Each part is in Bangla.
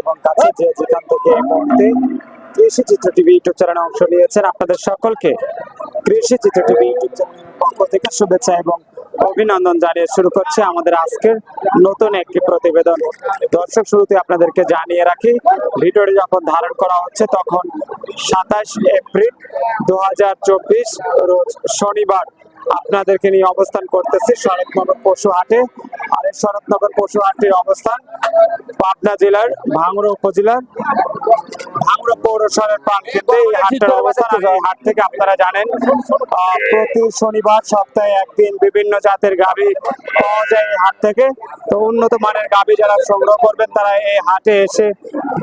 এবং কাছে যে যেখান থেকে চিত্র টিভি ইউটিউব চ্যানেলে অংশ নিয়েছেন আপনাদের সকলকে টিভি শুভেচ্ছা এবং অভিনন্দন জানিয়ে শুরু করছে আমাদের আজকের নতুন একটি প্রতিবেদন। দর্শক, শুরুতে আপনাদেরকে জানিয়ে রাখি, ভিডিওটি যখন ধারণ করা হচ্ছে তখন সাতাশ এপ্রিল দু হাজার চব্বিশ, রোজ শনিবার। আপনাদেরকে নিয়ে অবস্থান করতেছি শরৎনগর পশু হাটে। আর এই শরৎনগর পশু হাটের অবস্থান পাবনা জেলার ভাঙড়া উপজেলার ভাঙড়া পৌরসভার প্রান্তে এই হাটটার অবস্থান আর এই হাট থেকে আপনারা জানেন। প্রতি শনিবার সপ্তাহে একদিন বিভিন্ন জাতের গাভী পাওয়া যায় এই হাট থেকে। তো উন্নত মানের গাভী যারা সংগ্রহ করবেন তারা এই হাটে এসে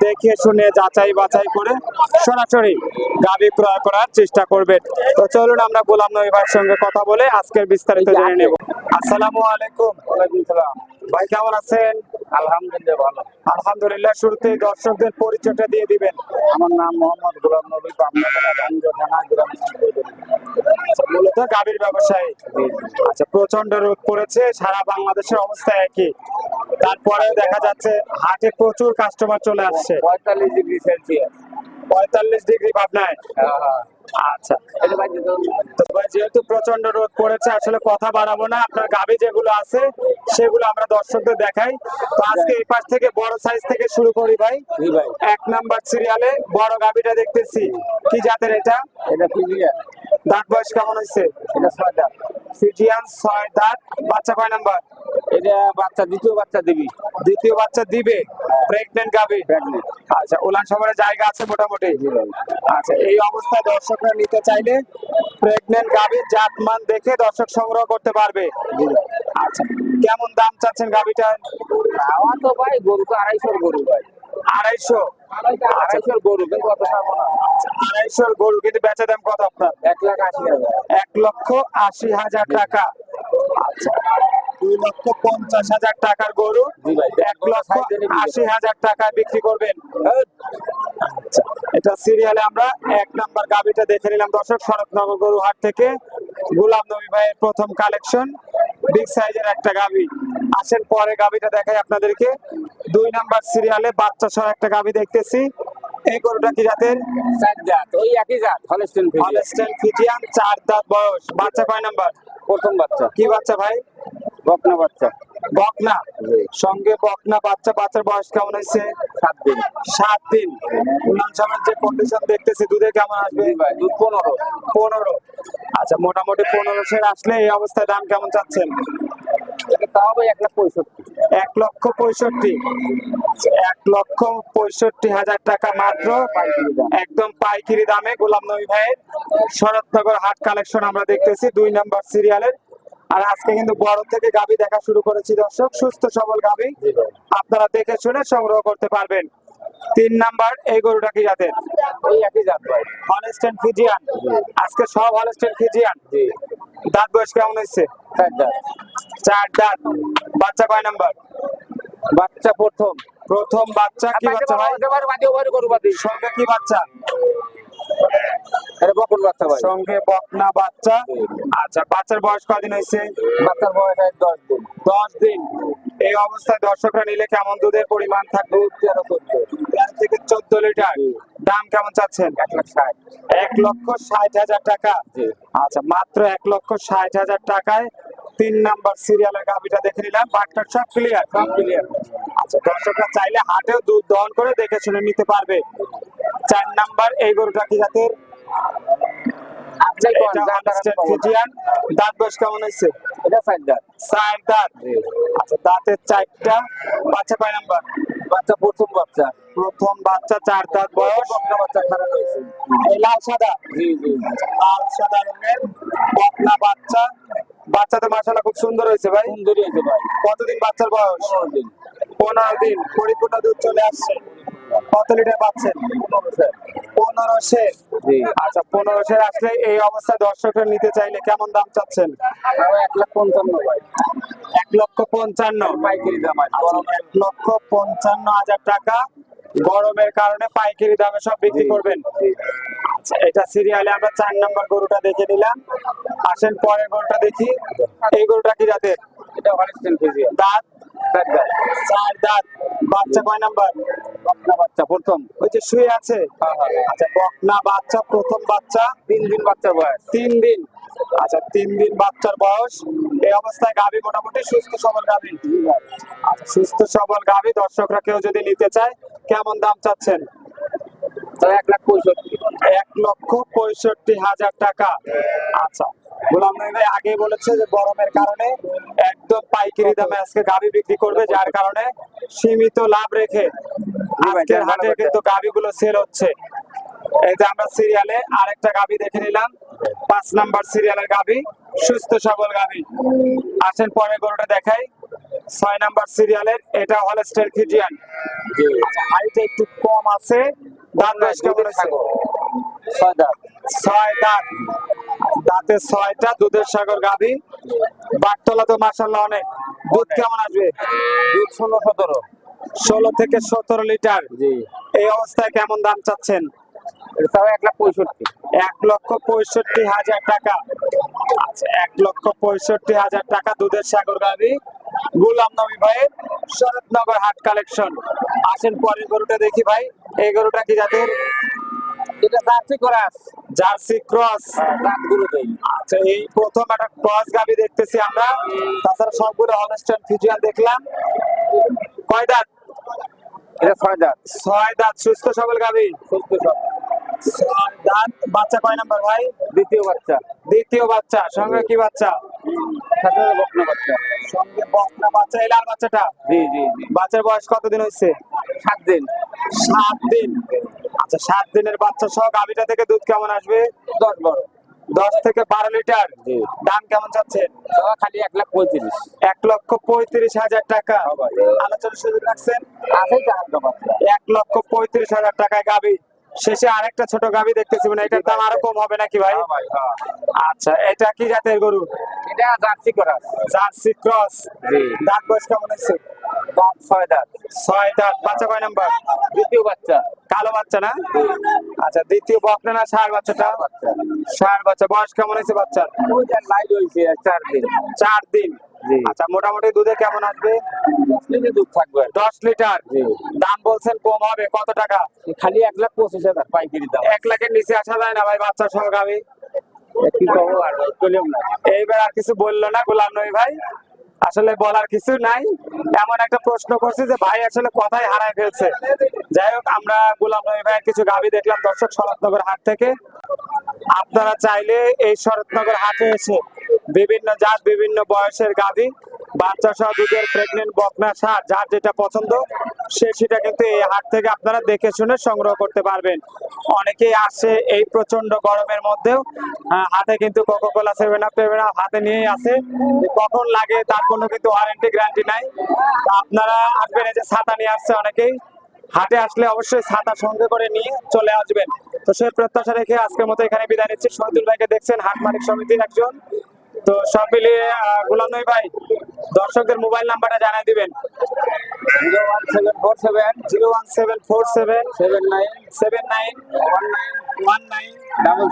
দেখে শুনে যাচাই বাছাই করে সরাসরি গাভী ক্রয় করার চেষ্টা করবেন। তো চলুন আমরা গোলাম নবী ভাইয়ের সঙ্গে কথা বলে আজকের বিস্তারিত জেনে নেব। আসসালামু আলাইকুম। ওয়ালাইকুম সালাম। ভাই কেমন আছেন? আলহামদুলিল্লাহ ভালো আলহামদুলিল্লাহ শুরুতেই দর্শকদের পরিচয়টা দিয়ে দিবেন। আমার নাম মোহাম্মদ গোলাম নবী পাবনা থানা গ্রাম মূলত গাভীর ব্যবসায়ী। আচ্ছা প্রচণ্ড রোদ পড়েছে সারা বাংলাদেশের অবস্থা একই। তারপরে দেখা যাচ্ছে হাটে প্রচুর কাস্টমার চলে আসছে। পঁয়তাল্লিশ ডিগ্রি সেলসিয়াস। পঁয়তাল্লিশ ডিগ্রি ভাবনায়? আচ্ছা। দিতে তো ভাই যেহেতু প্রচণ্ড রোদ পড়েছে আসলে কথা বাড়াবো না। আপনার গাভী যেগুলো আছে সেগুলো আমরা দর্শকদের দেখাই। তো আজকে এই পাশ থেকে বড় সাইজ থেকে শুরু করি ভাই। এক নাম্বার সিরিয়ালে বড় গাভীটা দেখতেছি। কি জাতের এটা? দাঁত বয়স কেমন হয়েছে? এটা ছয়টা ফিজিয়ান ছয় দাঁত। বাচ্চা কয় নাম্বার এটা বাচ্চা দ্বিতীয় বাচ্চা দিবি। দ্বিতীয় বাচ্চা দিবে। প্রেগনেন্ট আচ্ছা জায়গা আছে মোটামুটি? আচ্ছা এই অবস্থায় দর্শকরা নিতে চাইলে প্রেগনেন্ট মান দেখে দর্শক সংগ্রহ করতে পারবে। আচ্ছা কেমন দাম চাচ্ছেন গাভীটার আমার তো ভাই গরু তো আড়াইশোর গরু ভাই। আড়াইশো? আড়াইশোর গরু কিন্তু কত খাব না। আড়াইশোর গরু কিন্তু বেচা দাম কত আপনার? এক লাখ আশি হাজার। এক লক্ষ আশি হাজার টাকা। আচ্ছা দুই লক্ষ পঞ্চাশ হাজার টাকার গরু। এক লক্ষ আশি হাজার টাকায় বিক্রি করবেন। আচ্ছা, এটা সিরিয়ালে আমরা এক নাম্বার গাবিটা দেখে নিলাম। দর্শক শরৎনগর গরু হাট থেকে গোলাম নবী ভাইয়ের প্রথম কালেকশন। বিগ সাইজের একটা গাবি আসেন পরে গাবিটা দেখাই আপনাদেরকে। দুই নাম্বার সিরিয়ালে বাচ্চা সহ একটা গাবি দেখতেছি। এই গরুটা কি জাতের? চার জাত। ওই একই জাত হলস্টেন ফিজিয়ান চার দাঁত বয়স। বাচ্চা কয় নাম্বার? প্রথম বাচ্চা। কি বাচ্চা ভাই? বকনা বাচ্চা। বকনা। সঙ্গে বকনা বাচ্চা বাচ্চার বয়স কেমন হয়েছে? সাত দিন। সাত দিন। উনান সময়ের যে কন্ডিশন দেখতেছি দুধে কেমন আসবে? দুধ পনেরো। পনেরো। আচ্ছা মোটামুটি পনেরো সের আসলে এই অবস্থায় দাম কেমন চাচ্ছেন? এক লক্ষ পঁয়ষট্টি। এক লক্ষ পঁয়ষট্টি হাজার টাকা মাত্র। একদম পাইকারি দামে গোলাম নবী ভাইয়ের শরৎনগর হাট কালেকশন আমরা দেখতেছি। দুই নাম্বার সিরিয়ালের আর আজকে কিন্তু বড় থেকে গাবি দেখা শুরু করেছি দর্শক সুস্থ সবল গাবি আপনারা দেখে শুনে সংগ্রহ করতে পারবেন তিন নাম্বার এই গরুটা কি জাতের ওই একই জাত ভাই হলস্টেন ফিজিয়ান আজকে সব হলস্টেন ফিজিয়ান দাঁত বয়স কেমন হয়েছে চার দাঁত বাচ্চা কয় নাম্বার বাচ্চা প্রথম প্রথম বাচ্চা কি বাচ্চা ভাই সঙ্গে কি বাচ্চা এটা বকন বাচ্চা ভাই। সঙ্গে বকনা বাচ্চা। আচ্ছা বাচ্চার বয়স কদিন হয়েছে? বাচ্চার বয়স দশ দিন। দশ দিন। এই অবস্থায় দর্শকরা নিলে কেমন দুধের পরিমাণ থাকবে? তেরো তেরো থেকে চোদ্দ লিটার। দাম কেমন চাচ্ছেন? এক লাখ ষাট। এক লক্ষ ষাট হাজার টাকা। আচ্ছা মাত্র এক লক্ষ ষাট হাজার টাকায় তিন নাম্বার সিরিয়ালের গাভিটা দেখে নিলাম। বাটটার সব ক্লিয়ার সব ক্লিয়ার আচ্ছা দর্শকরা চাইলে হাটেও দুধ দহন করে দেখে শুনে নিতে পারবে। চার নাম্বার এই গরুটা কি জাতের? আপনি কোন এটা জাত হলস্টেন ফিজিয়ান। দাঁত বয়স কেমন হয়েছে? এটা চার জাত চার দাঁত। আচ্ছা দাঁতের চারটা বাচ্চা কয় নাম্বার? বাচ্চা প্রথম বাচ্চা। প্রথম বাচ্চা চার দাঁত বয়স। বকনা বাচ্চা খারাপ হয়েছে এই লাল সাদা? জি জি। লাল সাদা রঙের বকনা বাচ্চা। বাচ্চা তো মাসালা খুব সুন্দর হয়েছে ভাই। সুন্দরী হয়েছে ভাই। কতদিন বাচ্চার বয়স? পনেরো দিন। পনেরো দিন। পরিপূর্ণ দুধ চলে আসছে। কত লিটার পাচ্ছেন? আচ্ছা পনেরো আসলে এই অবস্থায় দর্শকরা নিতে চাইলে কেমন দাম চাচ্ছেন? এক লাখ পঞ্চান্ন এক লক্ষ পঞ্চান্ন। পাইকারি দাম আচ্ছা, এক লক্ষ পঞ্চান্ন হাজার টাকা। গরমের কারণে পাইকারি দামে সব বিক্রি করবেন। আচ্ছা এটা সিরিয়ালে আমরা চার নম্বর গরুটা দেখে নিলাম। আসেন পরের গরুটা দেখি। এই গরুটা কি জাতের? এটা হলস্টেন দাঁত? চার দাঁত বাচ্চা কয় নাম্বার? বাচ্চা প্রথম। ওই যে শুয়ে আছে? হ্যাঁ, হ্যাঁ। আচ্ছা বকনা বাচ্চা প্রথম বাচ্চা? তিন দিন বাচ্চার বয়স। তিন দিন। আচ্ছা তিন দিন বাচ্চার বয়স। এই অবস্থায় গাভী মোটামুটি সুস্থ সবল গাভী। আচ্ছা সুস্থ সবল গাভী। দর্শকরা কেউ যদি নিতে চায় কেমন দাম চাচ্ছেন? এক লাখ পঁয়ষট্টি। এক লক্ষ পঁয়ষট্টি হাজার টাকা। আচ্ছা গোলাম নবী আগে বলেছে যে গরমের কারণে একদম পাইকারি দামে আজকে গাভী বিক্রি করবে যার কারণে সীমিত লাভ রেখে আজকের হাটে কিন্তু গাভীগুলো সেল হচ্ছে। এই যে আমরা সিরিয়ালে আরেকটা গাভী দেখে নিলাম। পাঁচ নাম্বার সিরিয়ালের গাভী সুস্থ সবল গাভী আসেন পরে গরুটা দেখাই। ছয় নাম্বার সিরিয়ালের এটা হলো স্টেল ফিজিয়ান। হাইট একটু কম আছে দাম বেশ কেমন আছে? ছয় দাঁত। ছয় দাঁত দাঁতে ছয়টা দুধের সাগর গাভী। বাটতলা তো মাসাল্লাহ অনেক। দুধ কেমন আসবে? দুধ ষোলো সতেরো। ষোলো থেকে সতেরো লিটার। এই অবস্থায় কেমন দাম চাচ্ছেন? এক লাখ পঁয়ষট্টি। এক লক্ষ পঁয়ষট্টি হাজার টাকা। আচ্ছা এক লক্ষ পঁয়ষট্টি হাজার টাকা দুধের সাগর গাভী। গুলাম নবী ভাইয়ের শরৎনগর হাট কালেকশন। আসেন পরের গরুটা দেখি ভাই। এই গরুটা কি জাতের? এটা জার্সি করা জার্সি ক্রস। দেই। আচ্ছা এই প্রথম একটা ক্রস গাবি দেখতেছি আমরা। তাছাড়া সবগুলো অনস্টান ফিজিয়াল দেখলাম। কয় দাঁত? এটা ছয় দাঁত। ছয় দাঁত। সুস্থ সবল গাবি সুস্থ সব ছয় দাঁত। বাচ্চা কয় নাম্বার ভাই? দ্বিতীয় বাচ্চা। দ্বিতীয় বাচ্চা। সঙ্গে কি বাচ্চা? সাথে বকনা বাচ্চা। সঙ্গে বকনা বাচ্চা। এই লাল বাচ্চাটা? জি জি জি। বাচ্চার বয়স কতদিন হয়েছে সাত দিন। সাত দিন। আচ্ছা সাত দিনের বাচ্চা সহ গাভিটা থেকে দুধ কেমন আসবে? দশ বারো দশ থেকে বারো লিটার? দাম কেমন চাচ্ছেন? খালি এক লাখ পঁয়ত্রিশ। এক লক্ষ পঁয়ত্রিশ হাজার টাকা। বাবা। আলোচনার সুযোগ রাখছেন? আছে এক লক্ষ পঁয়ত্রিশ হাজার টাকায় গাবি শেষে আরেকটা ছোট গাবি দেখতেছি মানে এটার দাম আরও কম হবে নাকি ভাই? হ্যাঁ হ্যাঁ। আচ্ছা এটা কি জাতের গরু? এটা জার্সি করা জার্সি ক্রস। দাঁত বয়স কেমন দাঁত ছয় দাঁত। ছয় দাঁত। বাচ্চা কয় নাম্বার? দ্বিতীয় বাচ্চা। কালো বাচ্চা না? আচ্ছা দ্বিতীয় বকনা না ষাঁড় বাচ্চাটা বাচ্চা। ষাঁড় বাচ্চা। বয়স কেমন হয়েছে বাচ্চার? লাইট হয়েছে চার দিন। চার দিন? আচ্ছা মোটামুটি দুধে কেমন আসবে? দশ লিটার দুধ থাকবে দশ লিটার? দাম বলছেন কম হবে। কত টাকা? খালি এক লাখ পঁচিশ হাজার পাইকারি দাম। এক লাখের নিচে আসা যায় না ভাই বাচ্চা সহ গাবি কি করব আর ভাই চলেও না। এইবার আর কিছু বলল না গোলাম নই ভাই? আসলে বলার কিছু নাই। এমন একটা প্রশ্ন করছি যে ভাই আসলে কথাই হারায় ফেলছে। যাই হোক, আমরা গোলাম নবী ভাইয়ের কিছু গাবি দেখলাম দর্শক শরৎনগর হাট থেকে। আপনারা চাইলে এই শরৎনগর হাটে এসে বিভিন্ন জাত, বিভিন্ন বয়সের গাভী বাচ্চা সহ দুধের প্রেগনেন্ট বকনা যার যেটা পছন্দ, সে সেটা কিন্তু এই হাট থেকে আপনারা দেখে শুনে সংগ্রহ করতে পারবেন। অনেকেই আসে এই প্রচণ্ড গরমের মধ্যেও হাতে কিন্তু coca cola seven up seven up হাতে নিয়েই আসে। কখন লাগে তার কোনো কিন্তু ওয়ারেন্টি গ্যারান্টি নাই। আপনারা আসবেন, এই যে ছাতা নিয়ে আসছে অনেকেই। হাটে আসলে অবশ্যই ছাতা সঙ্গে করে নিয়ে চলে আসবেন। তো সেই প্রত্যাশা রেখে আজকের মতো এখানে বিদায় নিচ্ছি। শহীদুল ভাইকে দেখছেন হাট মালিক সমিতির একজন। তো সব মিলিয়ে গোলাম নবী ভাই দর্শকদের মোবাইল নাম্বারটা জানাই দিবেন zero one seven four seven zero one seven four seven seven nine seven nine one nine one nine double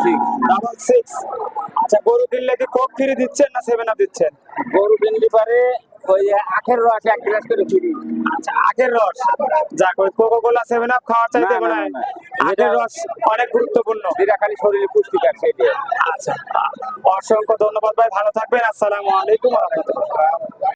double six আচ্ছা গরু কিনলে কি কোক ফ্রি দিচ্ছেন না সেভেন আপ দিচ্ছেন গরু কিনলে পারে ওই আখের রস এক গ্লাস করে ফ্রি আচ্ছা আখের রস? যাক ওই কোকো কোলা সেভেন আপ খাওয়ার চাইতে মনে হয় আখের রস অনেক গুরুত্বপূর্ণ। যেটা খালি শরীরে পুষ্টি সেটাই আচ্ছা অসংখ্য ধন্যবাদ ভাই ভালো থাকবেন আসসালামু আলাইকুম রহমতুল্লাহ।